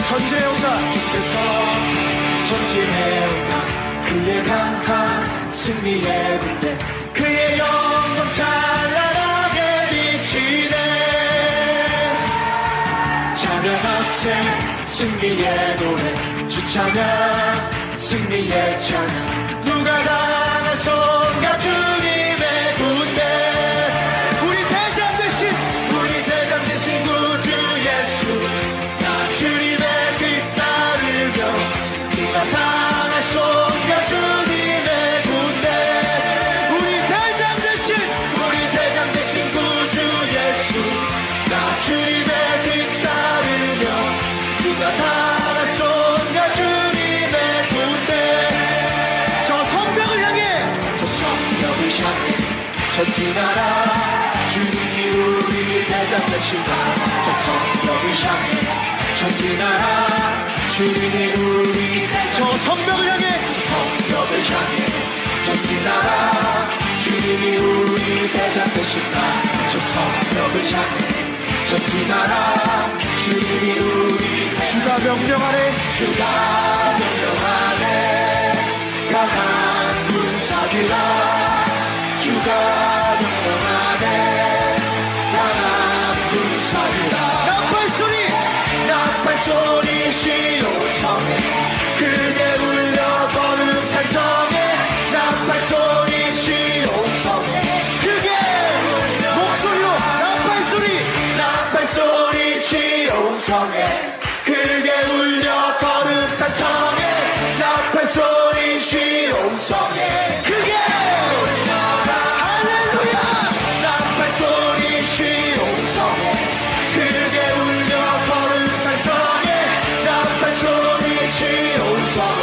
전제해온다. 주께서 전진해온다. 그의 강한 승리의 군대 그의 영광 찬란하게 비치네. 찬양하세 승리의 노래. 주찬양 승리의 찬양. 누가 당 전진하라 주님이 우리 대장 되신다 저 성벽을 향해 전진하라 주님이 우리 저 성벽을 향해. 저 성벽을 향해 전진하라 주님이 우리 대장 되신다 저 성벽을 향해 전진하라 주님이 우리 주가 명령하네 주가 명령하네 정에 그게 울려 거듭한 정에 나팔 소리 쉬운 성에 그게 울려라 할렐루야. 나팔 소리 쉬운 성에 그게 울려 거듭한 성에 나팔 소리 쉬운 성에